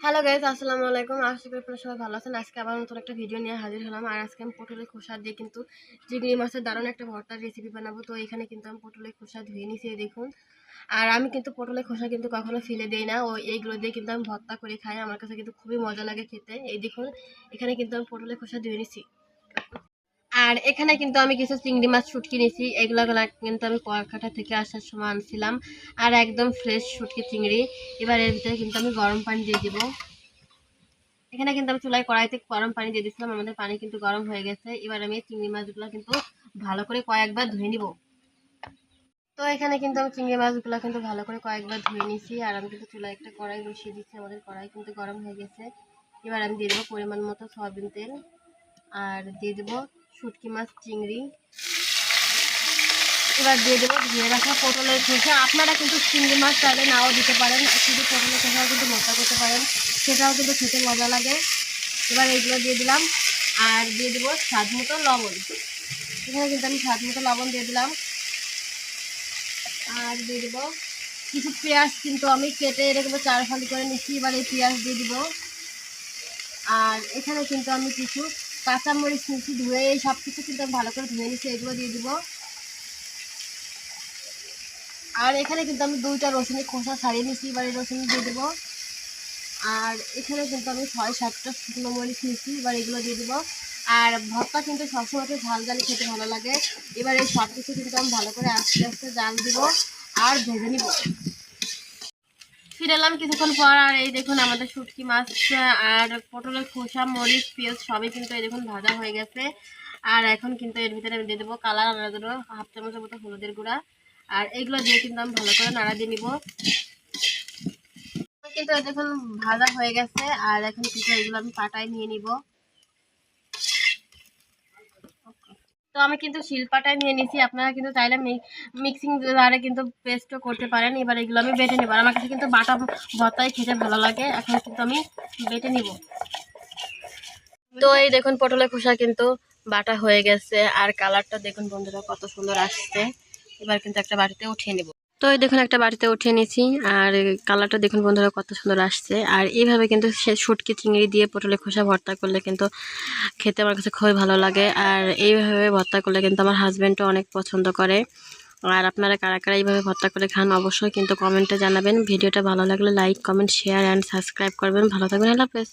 Hello guys আসসালামু আলাইকুম। আশা করি আপনারা সবাই ভালো আছেন। আজকে আবার নতুন একটা ভিডিও নিয়ে হাজির হলাম। আর আজকে আমি পটলের খোসা দিয়ে কিন্তু চিংড়ি মাছের দারুণ একটা ভর্তার রেসিপি বানাবো। তো এখানে কিন্তু আমি পটলের খোসা ধুয়ে এই দেখুন। আর আমি কিন্তু পটলের খোসা কিন্তু কখনো ফেলে দিই না। ও এইগুলো দিয়ে কিন্তু আমি ভর্তা করে খাই। আমার কাছে কিন্তু খুবই মজা লাগে খেতে। এই দেখুন, এখানে কিন্তু আমি পটলের খোসা ধুয়ে নিছি। আর এখানে কিন্তু আমি কিছু চিংড়ি মাছ শুটকি নিয়েছি। এগুলো কিন্তু আমি কুয়াকাটা থেকে আসার সময় আনছিলাম। আর একদম ফ্রেশ শুটকি চিংড়ি। এবার এর ভিতরে কিন্তু আমি গরম পানি দিয়ে দিব। এখানে কিন্তু আমি চুলায় কড়াইতে গরম পানি দিয়ে দিচ্ছিলাম আমাদের পানি কিন্তু গরম হয়ে গেছে। এবার আমি চিংড়ি মাছগুলো কিন্তু ভালো করে কয়েকবার ধুয়ে নিব। তো এখানে কিন্তু আমি চিংড়ি মাছগুলো কিন্তু ভালো করে কয়েকবার ধুয়ে নিয়েছি। আর আমি কিন্তু চুলায় একটা কড়াই বসিয়ে দিচ্ছি। আমাদের কড়াই কিন্তু গরম হয়ে গেছে। এবার আমি দিয়ে দেবো পরিমাণ মতো সয়াবিন তেল। আর দিয়ে দেবো শুটকি মাছ, চিংড়ি। এবার দিয়ে দেবো, ধুয়ে রাখা পটলের খোসা। আপনারা কিন্তু চিংড়ি মাছ চাইলে নাও দিতে পারেন। শুধু পটলের খোসাও কিন্তু মশলা করতে পারেন। সেটাও কিন্তু খেতে মজা লাগে। এবার এইগুলো দিয়ে দিলাম। আর দিয়ে দেবো স্বাদ মতো লবণ। এখানে কিন্তু আমি স্বাদ মতো লবণ দিয়ে দিলাম। আর দিয়ে দেবো কিছু পেঁয়াজ কিন্তু আমি কেটে এরকম চার ফালি করে নিচ্ছি। এবার এই পেঁয়াজ দিয়ে দিব। আর এখানে কিন্তু আমি কিছু কাঁচামরিচ নিচ্ছি ধুয়ে সব কিছু কিন্তু আমি ভালো করে ধুয়ে নিচ্ছি, এগুলো দিয়ে দিব। আর এখানে কিন্তু আমি দুইটা রসুনের খোসা ছাড়িয়ে নিচ্ছি এবার রসুন দিয়ে দেবো। আর এখানে কিন্তু আমি ছয় সাতটা শুকনো মরিচ নিচ্ছি এবার এগুলো দিয়ে দেবো। আর ভর্তা কিন্তু সবসময় ঝাল ঝাল খেতে ভালো লাগে। এবার এই সব কিছু কিন্তু আমি ভালো করে আস্তে আস্তে জাল দিব আর ভেজে নিব। ফিরে কিছুক্ষণ পর, আর এই দেখুন আমাদের শুটকি মাছ আর পটলের খোসা, মরিচ, পেঁয়াজ সবই কিন্তু এই দেখুন ভাজা হয়ে গেছে। আর এখন কিন্তু এর ভিতরে আমি দিয়ে দেবো কালার আলাদা জন্য হাফ চামচের মতো হলুদের গুঁড়া। আর এইগুলো দিয়ে কিন্তু আমি ভালো করে নাড়া দিয়ে নিব। কিন্তু দেখুন ভাজা হয়ে গেছে, আর এখন কিন্তু এগুলো আমি পাটায় নিয়ে নিব। তো আমি কিন্তু শিল্পাটাই নিয়ে নিছি। আপনারা কিন্তু চাইলে মিক্সিং দ্বারা কিন্তু পেস্টও করতে পারেন। এবার এগুলো আমি বেটে নেব। আর আমার কাছে কিন্তু বাটা ভর্তাই খেতে ভালো লাগে। এখন কিন্তু আমি বেটে নিব। তো এই দেখুন, পটলের খোসা কিন্তু বাটা হয়ে গেছে। আর কালারটা দেখুন বন্ধুরা, কত সুন্দর আসছে। এবার কিন্তু একটা বাটিতে উঠিয়ে নেব। তো এই দেখুন একটা বাটিতে উঠিয়ে নিয়েছি, আর কালারটা দেখুন বন্ধুরা কত সুন্দর আসছে। আর এইভাবে কিন্তু সে শুটকি চিংড়ি দিয়ে পটলের খোসা ভর্তা করলে কিন্তু খেতে আমার কাছে খুবই ভালো লাগে। আর এইভাবে ভর্তা করলে কিন্তু আমার হাজব্যান্ডও অনেক পছন্দ করে। আর আপনারা কারা কারা এইভাবে ভর্তা করে খান অবশ্যই কিন্তু কমেন্টে জানাবেন। ভিডিওটা ভালো লাগলে like comment share and subscribe করবেন। ভালো থাকবেন হ্যালো হাফেজ।